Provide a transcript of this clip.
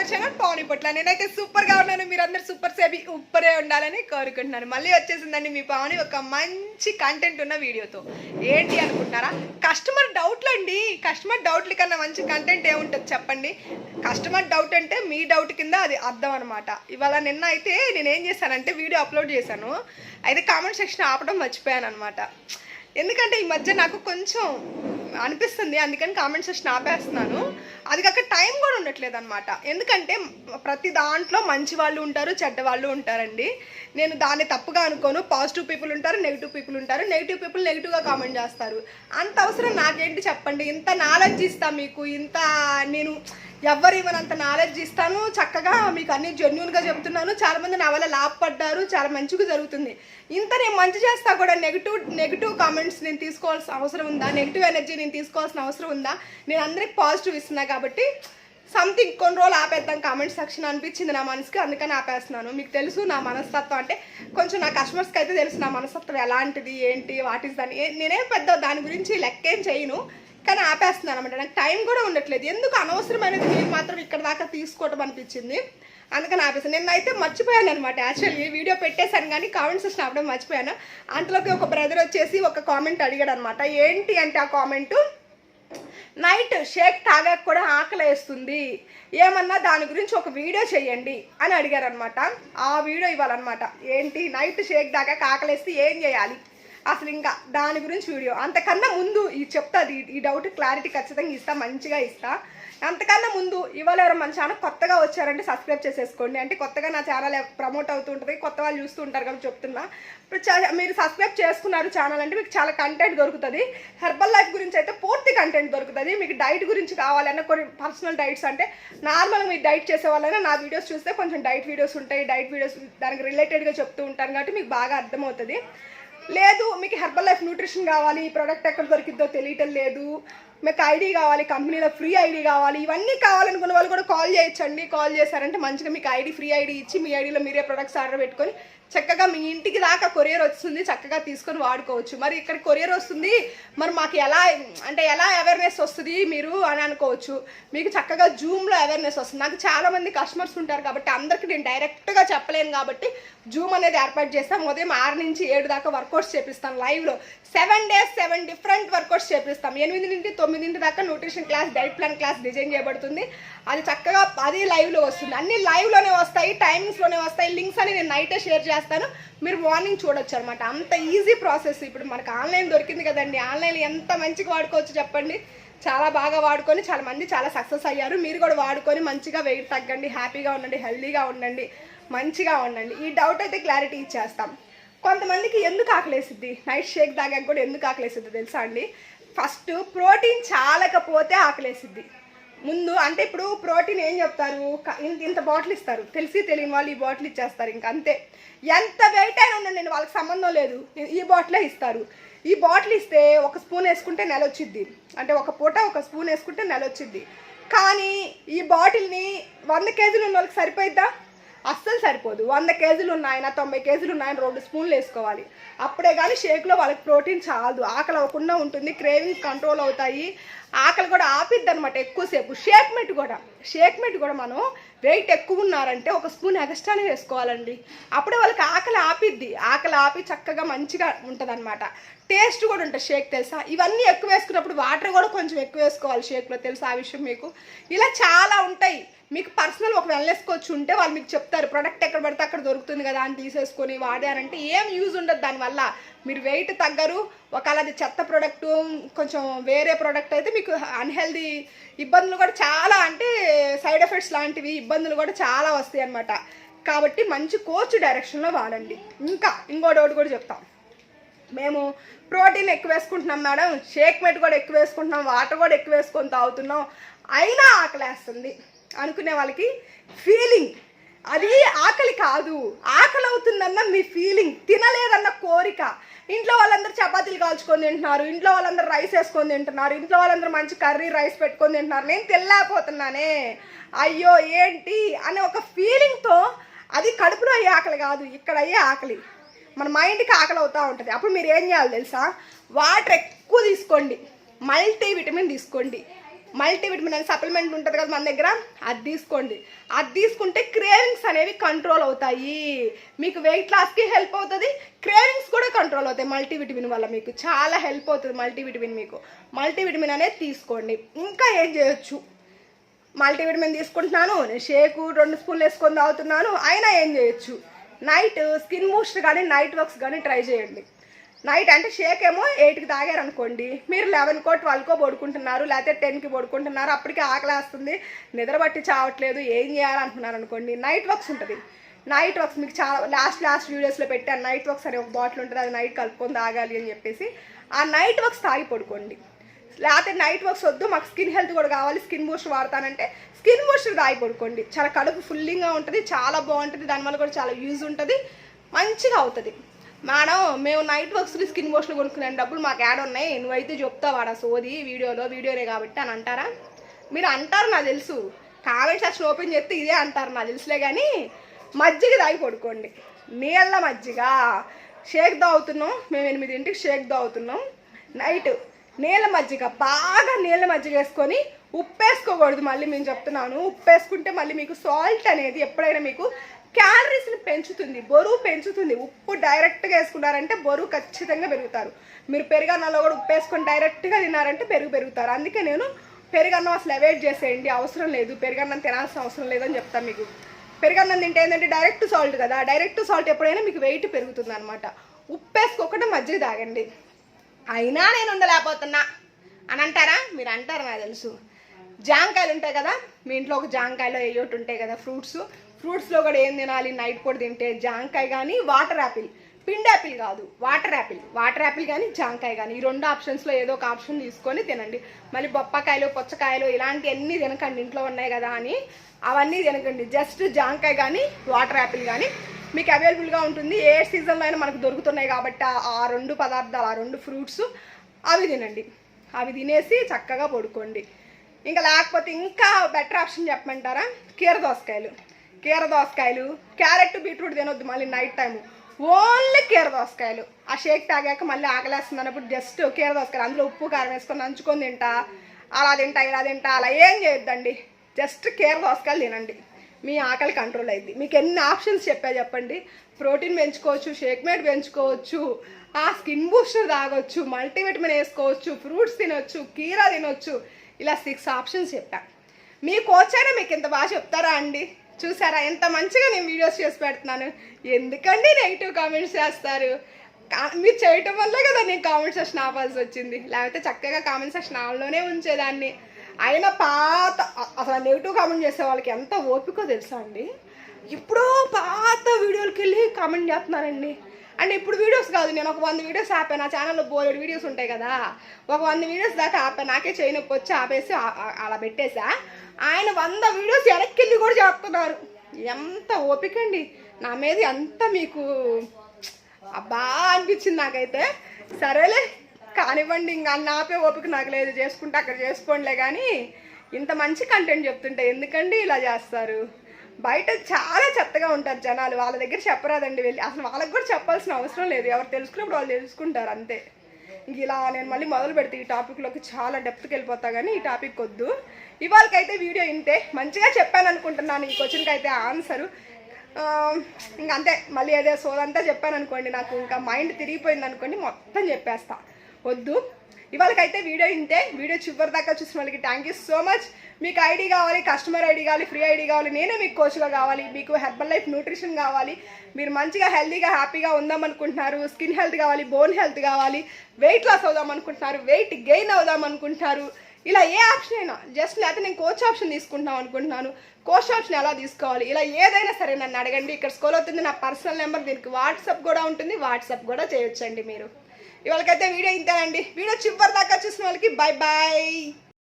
వర్షంగా పవన్ ఇప్పట్ల నేనైతే సూపర్గా ఉన్నాను. మీరందరూ సూపర్ సేబి ఉప్పరే ఉండాలని కోరుకుంటున్నాను. మళ్ళీ వచ్చేసిందండి మీ పవన్ ఒక మంచి కంటెంట్ ఉన్న వీడియోతో. ఏంటి అనుకుంటున్నారా? కస్టమర్ డౌట్లు అండి. కస్టమర్ డౌట్ల కన్నా మంచి కంటెంట్ ఏముంటుంది చెప్పండి? కస్టమర్ డౌట్ అంటే మీ డౌట్ కింద అది అర్థం అనమాట ఇవాళ నిన్న అయితే నేను ఏం చేశానంటే వీడియో అప్లోడ్ చేశాను. అయితే కామెంట్ సెక్షన్ ఆపడం మర్చిపోయాను అనమాట ఎందుకంటే ఈ మధ్య నాకు కొంచెం అనిపిస్తుంది. అందుకని కామెంట్ సెక్షన్ ఆపేస్తున్నాను. అది కాక టైం కూడా ఉండట్లేదు అనమాట ఎందుకంటే ప్రతి దాంట్లో మంచి వాళ్ళు ఉంటారు చెడ్డ వాళ్ళు ఉంటారండి. నేను దాన్ని తప్పుగా అనుకోను. పాజిటివ్ పీపుల్ ఉంటారు నెగిటివ్ పీపుల్ ఉంటారు. నెగిటివ్ పీపుల్ నెగిటివ్గా కామెంట్ చేస్తారు. అంత అవసరం నాకేంటి చెప్పండి? ఇంత నాలెడ్జ్ ఇస్తా మీకు. ఇంత నేను ఎవరు ఇవ్వనంత నాలెడ్జ్ ఇస్తాను. చక్కగా మీకు అన్ని జెన్యున్గా చెప్తున్నాను. చాలా మంది నా వల్ల లాభపడ్డారు. చాలా మంచిగా జరుగుతుంది. ఇంత నేను మంచి చేస్తా కూడా నెగిటివ్ నెగిటివ్ కామెంట్స్ నేను తీసుకోవాల్సిన అవసరం ఉందా? నెగిటివ్ ఎనర్జీ నేను తీసుకోవాల్సిన అవసరం ఉందా? నేను అందరికి పాజిటివ్ ఇస్తున్నా కాబట్టి సంథింగ్ కొన్ని రోజులు ఆపేద్దాం కామెంట్ సెక్షన్ అనిపించింది నా మనసుకి. అందుకని ఆపేస్తున్నాను. మీకు తెలుసు నా మనస్తత్వం అంటే కొంచెం నా కస్టమర్స్కి అయితే తెలుసు నా మనస్తత్వం ఎలాంటిది ఏంటి వాట్ ఈస్ దాని నేనేం పెద్ద దాని గురించి లెక్కేం చేయను. కానీ ఆపేస్తున్నాను అనమాట నాకు టైం కూడా ఉండట్లేదు. ఎందుకు అనవసరమైనది నేను మాత్రం ఇక్కడ దాకా తీసుకోవటం అనిపించింది? అందుకని ఆపేసాను. నేను అయితే మర్చిపోయాను అనమాట యాక్చువల్లీ వీడియో పెట్టేశాను కానీ కామెంట్స్ వచ్చిన అప్పుడు మర్చిపోయాను. అంతలోకి ఒక బ్రదర్ వచ్చేసి ఒక కామెంట్ అడిగాడు అనమాట ఏంటి అంటే ఆ కామెంటు నైట్ షేక్ తాగాక కూడా ఆకలి వేస్తుంది ఏమన్నా దాని గురించి ఒక వీడియో చేయండి అని అడిగారనమాట ఆ వీడియో ఇవ్వాలన్నమాట. ఏంటి? నైట్ షేక్ తాగాక ఆకలి వేస్తే ఏం చేయాలి? అసలు ఇంకా దాని గురించి వీడియో. అంతకన్నా ముందు ఈ చెప్తాది ఈ- డౌట్ క్లారిటీ ఖచ్చితంగా ఇస్తా మంచిగా ఇస్తా. అంతకన్నా ముందు ఇవాళ ఎవరు మన ఛానల్ కొత్తగా వచ్చారంటే సబ్స్క్రైబ్ చేసేసుకోండి. అంటే కొత్తగా నా ఛానల్ ప్రమోట్ అవుతూ ఉంటుంది కొత్త వాళ్ళు చూస్తూ ఉంటారు కాబట్టి చెప్తున్నా. ఇప్పుడు మీరు సబ్స్క్రైబ్ చేసుకున్నారు ఛానల్ అంటే మీకు చాలా కంటెంట్ దొరుకుతుంది. హెర్బల్ లైఫ్ గురించి అయితే పూర్తి కంటెంట్ దొరుకుతుంది. మీకు డైట్ గురించి కావాలన్నా కొన్ని పర్సనల్ డైట్స్ అంటే నార్మల్గా మీరు డైట్ చేసే వాళ్ళైనా నా వీడియోస్ చూస్తే కొంచెం డైట్ వీడియోస్ ఉంటాయి. డైట్ వీడియోస్ దానికి రిలేటెడ్గా చెప్తూ ఉంటాను కాబట్టి మీకు బాగా అర్థమవుతుంది. లేదు మీకు హెర్బల్ లైఫ్ న్యూట్రిషన్ కావాలి ఈ ప్రోడక్ట్ ఎక్కడ దొరికిద్దో తెలియటం లేదు. మీకు ఐడి కావాలి కంపెనీలో ఫ్రీ ఐడి కావాలి ఇవన్నీ కావాలనుకున్న వాళ్ళు కూడా కాల్ చేయొచ్చండి. కాల్ చేశారంటే మంచిగా మీకు ఐడి ఫ్రీ ఐడి ఇచ్చి మీ ఐడిలో మీరే ప్రొడక్ట్స్ ఆర్డర్ పెట్టుకొని చక్కగా మీ ఇంటికి దాకా కొరియర్ వస్తుంది చక్కగా తీసుకొని వాడుకోవచ్చు. మరి ఇక్కడ కొరియర్ వస్తుంది మరి మాకు ఎలా అంటే ఎలా అవేర్నెస్ వస్తుంది మీరు అని అనుకోవచ్చు. మీకు చక్కగా జూమ్లో అవేర్నెస్ వస్తుంది. నాకు చాలామంది కస్టమర్స్ ఉంటారు కాబట్టి అందరికి నేను డైరెక్ట్గా చెప్పలేను కాబట్టి జూమ్ అనేది ఏర్పాటు చేస్తాం. ఉదయం ఆరు నుంచి ఏడు దాకా వర్కౌట్స్ చేపిస్తాం లైవ్లో seven days seven different workouts చేపిస్తాం. ఎనిమిది నుండి తొమ్మిదింటి దాకా nutrition class diet plan class design చేయబడుతుంది. అది చక్కగా అది లైవ్లో వస్తుంది. అన్ని లైవ్లోనే వస్తాయి టైమింగ్స్లోనే వస్తాయి. లింక్స్ అని నేను నైటే షేర్ చేస్తాను. మీరు మార్నింగ్ చూడొచ్చు అనమాట అంత ఈజీ ప్రాసెస్ ఇప్పుడు మనకు ఆన్లైన్ దొరికింది కదండి. ఆన్లైన్ ఎంత మంచిగా వాడుకోవచ్చు చెప్పండి. చాలా బాగా వాడుకొని చాలా మంది చాలా సక్సెస్ అయ్యారు. మీరు కూడా వాడుకొని మంచిగా వెయిట్ తగ్గండి హ్యాపీగా ఉండండి హెల్దీగా ఉండండి మంచిగా ఉండండి. ఈ డౌట్ అయితే క్లారిటీ ఇచ్చేస్తాం. కొంతమందికి ఎందుకు ఆకలేసిద్ది? నైట్ షేక్ తాగాక కూడా ఎందుకు ఆకలేసిద్ది తెలుసా అండి? ఫస్ట్ ప్రోటీన్ చాలకపోతే ఆకలేసిద్ది. ముందు అంటే ఇప్పుడు ప్రోటీన్ ఏం చెప్తారు? ఇంత ఇంత బాటిల్ ఇస్తారు. తెలిసి తెలియని వాళ్ళు ఈ బాటిల్ ఇచ్చేస్తారు ఇంక అంతే. ఎంత వెయిట్ అయినా ఉండండి నేను వాళ్ళకి సంబంధం లేదు. ఈ బాటిలే ఇస్తారు. ఈ బాటిల్ ఇస్తే ఒక స్పూన్ వేసుకుంటే నెల వచ్చిద్ది. అంటే ఒక పూట ఒక స్పూన్ వేసుకుంటే నెల వచ్చిద్ది. కానీ ఈ బాటిల్ని వంద కేజీలు ఉన్న వాళ్ళకి సరిపోయిద్దా? అస్సలు సరిపోదు. వంద కేజీలు ఉన్నాయన తొంభై కేజీలు ఉన్నాయని రెండు స్పూన్లు వేసుకోవాలి. అప్పుడే కానీ షేక్లో వాళ్ళకి ప్రోటీన్ చాలదు. ఆకలి అవ్వకుండా ఉంటుంది క్రేవింగ్స్ కంట్రోల్ అవుతాయి. ఆకలి కూడా ఆపిద్ది అనమాట ఎక్కువసేపు. షేక్ మెట్ కూడా. షేక్ మెట్ కూడా మనం వెయిట్ ఎక్కువ ఉన్నారంటే ఒక స్పూన్ ఎగస్ట్రానే వేసుకోవాలండి. అప్పుడే వాళ్ళకి ఆకలి ఆపిద్ది. ఆకలి ఆపి చక్కగా మంచిగా ఉంటుంది టేస్ట్ కూడా ఉంటుంది షేక్ తెలుసా? ఇవన్నీ ఎక్కువ వేసుకున్నప్పుడు వాటర్ కూడా కొంచెం ఎక్కువ వేసుకోవాలి షేక్లో. తెలుసా ఆ విషయం మీకు? ఇలా చాలా ఉంటాయి. మీకు పర్సనల్ ఒక వెల్నెస్ కోచ్ ఉంటే వాళ్ళు మీకు చెప్తారు ప్రొడక్ట్ ఎక్కడ పడితే అక్కడ దొరుకుతుంది కదా అని తీసేసుకొని వాడారంటే ఏం యూజ్ ఉండదు దానివల్ల. మీరు వెయిట్ తగ్గరు. ఒకవేళ అది చెత్త ప్రోడక్ట్ కొంచెం వేరే ప్రోడక్ట్ అయితే మీకు అన్హెల్దీ ఇబ్బందులు కూడా చాలా అంటే సైడ్ ఎఫెక్ట్స్ లాంటివి ఇబ్బందులు కూడా చాలా వస్తాయి అన్నమాట. కాబట్టి మంచి కోచ్ డైరెక్షన్లో వాడండి. ఇంకా ఇంకో డౌట్ కూడా చెప్తాం. మేము ప్రోటీన్ ఎక్కువ వేసుకుంటున్నాం మేడం. షేక్ మెట్ కూడా ఎక్కువ వేసుకుంటున్నాం. వాటర్ కూడా ఎక్కువ వేసుకొని తాగుతున్నాం. అయినా ఆకలేస్తుంది. అనుకునే వాళ్ళకి ఫీలింగ్ అది ఆకలి కాదు. ఆకలి అవుతుందన్న మీ ఫీలింగ్ తినలేదన్న కోరిక. ఇంట్లో వాళ్ళందరూ చపాతీలు కాల్చుకొని తింటున్నారు. ఇంట్లో వాళ్ళందరూ రైస్ వేసుకొని తింటున్నారు. ఇంట్లో వాళ్ళందరూ మంచి కర్రీ రైస్ పెట్టుకొని తింటున్నారు. నేను తెల్లాపోతున్నానే అయ్యో ఏంటి? అనే ఒక ఫీలింగ్తో అది కడుపులో అయ్యే ఆకలి కాదు. ఇక్కడ అయ్యే ఆకలి. మన మైండ్కి ఆకలి అవుతూ ఉంటుంది. అప్పుడు మీరు ఏం చేయాలి తెలుసా? వాటర్ ఎక్కువ తీసుకోండి. మల్టీ విటమిన్ తీసుకోండి. మల్టీవిటమిన్ అనే సప్లిమెంట్ ఉంటుంది కదా మన దగ్గర? అది తీసుకోండి. అది తీసుకుంటే క్రేవింగ్స్ అనేవి కంట్రోల్ అవుతాయి. మీకు వెయిట్ లాస్కి హెల్ప్ అవుతుంది. క్రేవింగ్స్ కూడా కంట్రోల్ అవుతాయి మల్టీవిటమిన్ వల్ల మీకు. చాలా హెల్ప్ అవుతుంది మల్టీవిటమిన్ మీకు. మల్టీవిటమిన్ అనేది తీసుకోండి. ఇంకా ఏం చేయొచ్చు? మల్టీవిటమిన్ తీసుకుంటున్నాను. నేను షేకు రెండు స్పూన్లు వేసుకొని తాగుతున్నాను. అయినా ఏం చేయొచ్చు? నైట్ స్కిన్ బూస్ట్ కానీ నైట్ వర్క్స్ కానీ ట్రై చేయండి. నైట్ అంటే షేక్ ఏమో ఎయిట్కి తాగారనుకోండి మీరు లెవెన్కో ట్వెల్వ్కో పడుకుంటున్నారు లేకపోతే టెన్కి పడుకుంటున్నారు అప్పటికి ఆకలేస్తుంది నిద్ర పట్టి చావట్లేదు ఏం చేయాలనుకున్నారు అనుకోండి. నైట్ వర్క్స్ ఉంటుంది. నైట్ వర్క్స్ మీకు చాలా లాస్ట్ లాస్ట్ వీడియోస్లో పెట్టాను నైట్ వర్క్స్ అనే ఒక బాటిల్ ఉంటుంది అది నైట్ కలుపుకొని తాగాలి అని చెప్పేసి. ఆ నైట్ వర్క్స్ తాగి పడుకోండి. లేకపోతే నైట్ వర్క్స్ వద్దు మాకు స్కిన్ హెల్త్ కూడా కావాలి స్కిన్ బూస్టర్ వాడతానంటే స్కిన్ బూస్టర్ తాగి పడుకోండి. చాలా కడుపు ఫుల్లింగ్గా ఉంటుంది చాలా బాగుంటుంది దానివల్ల కూడా చాలా యూజ్ ఉంటుంది మంచిగా అవుతుంది. మేడం మేము నైట్ వర్క్స్ స్కిన్ వాష్లు కొనుక్కునే డబ్బులు మాకు యాడ్ ఉన్నాయి. నువ్వైతే చెప్తావు వాడ సోది వీడియోలో వీడియోనే కాబట్టి అని అంటారా? మీరు అంటారు నాకు తెలుసు. కామెంట్ సెక్షన్ ఓపెన్ చేస్తే ఇదే అంటారు నాకు తెలుసులే కానీ మజ్జిగ తాగి పడుకోండి. నీళ్ళ మజ్జిగ. షేక్ తాగుతున్నాం మేము ఎనిమిదింటికి షేక్ తాగుతున్నాం. నైట్ నీళ్ళ మజ్జిగ బాగా నీళ్ళ మజ్జిగ వేసుకొని ఉప్పు వేసుకోకూడదు మళ్ళీ మేము చెప్తున్నాను ఉప్పు వేసుకుంటే మళ్ళీ మీకు సాల్ట్ అనేది ఎప్పుడైనా మీకు క్యాలరీస్ని పెంచుతుంది బరువు పెంచుతుంది. ఉప్పు డైరెక్ట్గా వేసుకున్నారంటే బరువు ఖచ్చితంగా పెరుగుతారు. మీరు పెరుగన్నంలో కూడా ఉప్పు వేసుకొని డైరెక్ట్గా తిన్నారంటే పెరుగు పెరుగుతారు. అందుకే నేను పెరుగన్నం అసలు అవాయిడ్ చేసేయండి అవసరం లేదు. పెరుగన్నం తినాల్సిన అవసరం లేదని చెప్తాను మీకు. పెరుగన్నం తింటే ఏంటంటే డైరెక్ట్ సాల్ట్ కదా డైరెక్ట్ సాల్ట్ ఎప్పుడైనా మీకు వెయిట్ పెరుగుతుంది అనమాట ఉప్పు వేసుకోకుండా మజ్జిగ తాగండి. అయినా నేను ఉండలేకపోతున్నా. అని అంటారా? మీరు అంటారు నాకు తెలుసు. జాంకాయలు ఉంటాయి కదా మీ ఇంట్లో ఒక జాంకాయలో ఏయోటి ఉంటాయి కదా ఫ్రూట్స్. ఫ్రూట్స్లో కూడా ఏం తినాలి? నైట్ పూట తింటే జాంకాయ కానీ వాటర్ యాపిల్ పిండి యాపిల్ కాదు వాటర్ యాపిల్ వాటర్ యాపిల్ కానీ జాంకాయ కానీ. ఈ రెండు ఆప్షన్స్లో ఏదో ఒక ఆప్షన్ తీసుకొని తినండి. మళ్ళీ బొప్పకాయలు పుచ్చకాయలు ఇలాంటివన్నీ తినకండి. ఇంట్లో ఉన్నాయి కదా అని అవన్నీ తినకండి. జస్ట్ జాంకాయ కానీ వాటర్ యాపిల్ కానీ మీకు అవైలబుల్గా ఉంటుంది. ఏ సీజన్లో అయినా మనకు దొరుకుతున్నాయి కాబట్టి ఆ రెండు పదార్థాలు ఆ రెండు ఫ్రూట్స్ అవి తినండి. అవి తినేసి చక్కగా పడుకోండి. ఇంకా లేకపోతే ఇంకా బెటర్ ఆప్షన్ చెప్పమంటారా? కీర దోసకాయలు. కీర దోసకాయలు క్యారెట్ బీట్రూట్ తినొద్దు మళ్ళీ నైట్ టైం ఓన్లీ కీర దోసకాయలు ఆ షేక్ తాగాక మళ్ళీ ఆకలేస్తుంది అన్నప్పుడు జస్ట్ కీర దోసకాయలు అందులో ఉప్పు కారం వేసుకొని నంచుకొని తింటా. అలా తింటా ఇలా తింటా అలా ఏం చేయొద్దండి. జస్ట్ కీర దోసకాయలు తినండి. మీ ఆకలి కంట్రోల్ అయింది మీకు ఎన్ని ఆప్షన్స్ చెప్పా చెప్పండి. ప్రోటీన్ పెంచుకోవచ్చు షేక్ మేట్ పెంచుకోవచ్చు ఆ స్కిన్ బూస్టర్ తాగొచ్చు మల్టీవిటమిన్ వేసుకోవచ్చు ఫ్రూట్స్ తినొచ్చు కీరా తినొచ్చు. ఇలా సిక్స్ ఆప్షన్స్ చెప్పా. మీ కోచ్ అయినా మీకు ఇంత బాగా చెప్తారా అండి? చూసారా? ఎంత మంచిగా నేను వీడియోస్ చేసి పెడుతున్నాను. ఎందుకండి నెగిటివ్ కామెంట్స్ చేస్తారు? మీరు చేయటం వల్ల కదా నేను కామెంట్ సెక్షన్ ఆపాల్సి వచ్చింది. లేకపోతే చక్కగా కామెంట్ సెక్షన్ ఆన్లోనే ఉంచేదాన్ని. అయినా పాత అసలు నెగిటివ్ కామెంట్ చేసే వాళ్ళకి ఎంత ఓపికో తెలుసా అండి? ఎప్పుడో పాత వీడియోలకి వెళ్ళి కామెంట్ చేస్తున్నారండి. అంటే ఇప్పుడు వీడియోస్ కాదు నేను ఒక వంద వీడియోస్ ఆపాను నా ఛానల్లో బోలెడు వీడియోస్ ఉంటాయి కదా. ఒక వంద వీడియోస్ దాకా ఆపా నాకే చేయి నొప్పి వచ్చి ఆపేసి అలా పెట్టేసా. ఆయన వంద వీడియోస్ వెనక్కి వెళ్ళి కూడా చెప్తున్నారు. ఎంత ఓపిక అండి. నా మీద ఎంత మీకు అబ్బా అనిపించింది నాకైతే. సరేలే కానివ్వండి ఇంకా అన్న ఆపే ఓపిక నాకు లేదు. చేసుకుంటే అక్కడ చేసుకోండిలే కానీ ఇంత మంచి కంటెంట్ చెప్తుంటే ఎందుకండి ఇలా చేస్తారు? బయట చాలా చెత్తగా ఉంటారు జనాలు. వాళ్ళ దగ్గర చెప్పరాదండి వెళ్ళి. అసలు వాళ్ళకి కూడా చెప్పాల్సిన అవసరం లేదు. ఎవరు తెలుసుకున్నప్పుడు వాళ్ళు తెలుసుకుంటారు అంతే. ఇంక ఇలా నేను మళ్ళీ మొదలు పెడితే ఈ టాపిక్లోకి చాలా డెప్త్కి వెళ్ళిపోతా కానీ ఈ టాపిక్ వద్దు. ఇవాళకైతే వీడియో ఇంతే. మంచిగా చెప్పాను అనుకుంటున్నాను. ఈ క్వశ్చన్కి అయితే ఆన్సరు. ఇంకా అంతే. మళ్ళీ అదే సోదంతా చెప్పాను అనుకోండి నాకు ఇంకా మైండ్ తిరిగిపోయింది అనుకోండి మొత్తం చెప్పేస్తాను వద్దు. ఇవాళకైతే వీడియో ఇంతే. వీడియో చివరి దాకా చూసిన వాళ్ళకి థ్యాంక్ యూ సో మచ్ మీకు ఐడి కావాలి కస్టమర్ ఐడి కావాలి ఫ్రీ ఐడి కావాలి నేనే మీకు కోచ్గా కావాలి మీకు హెర్బల్ లైఫ్ న్యూట్రిషన్ కావాలి. మీరు మంచిగా హెల్తీగా హ్యాపీగా ఉందాం అనుకుంటున్నారు స్కిన్ హెల్త్ కావాలి బోన్ హెల్త్ కావాలి వెయిట్ లాస్ అవుదాం అనుకుంటున్నారు వెయిట్ గెయిన్ అవుదాం అనుకుంటున్నారు ఇలా ఏ ఆప్షన్ అయినా జస్ట్ లేకపోతే నేను కోచ్ ఆప్షన్ తీసుకుంటాం అనుకుంటున్నాను. కోచ్ ఆప్షన్ ఎలా తీసుకోవాలి? ఇలా ఏదైనా సరే నన్ను అడగండి. ఇక్కడ స్కూల్ అవుతుంది నా పర్సనల్ నెంబర్ దీనికి వాట్సాప్ కూడా ఉంటుంది. వాట్సాప్ కూడా చేయొచ్చండి మీరు. ఇవాళకైతే వీడియో ఇంతేనండి వీడియో చివరి దాకా చూసిన వాళ్ళకి బాయ్ బాయ్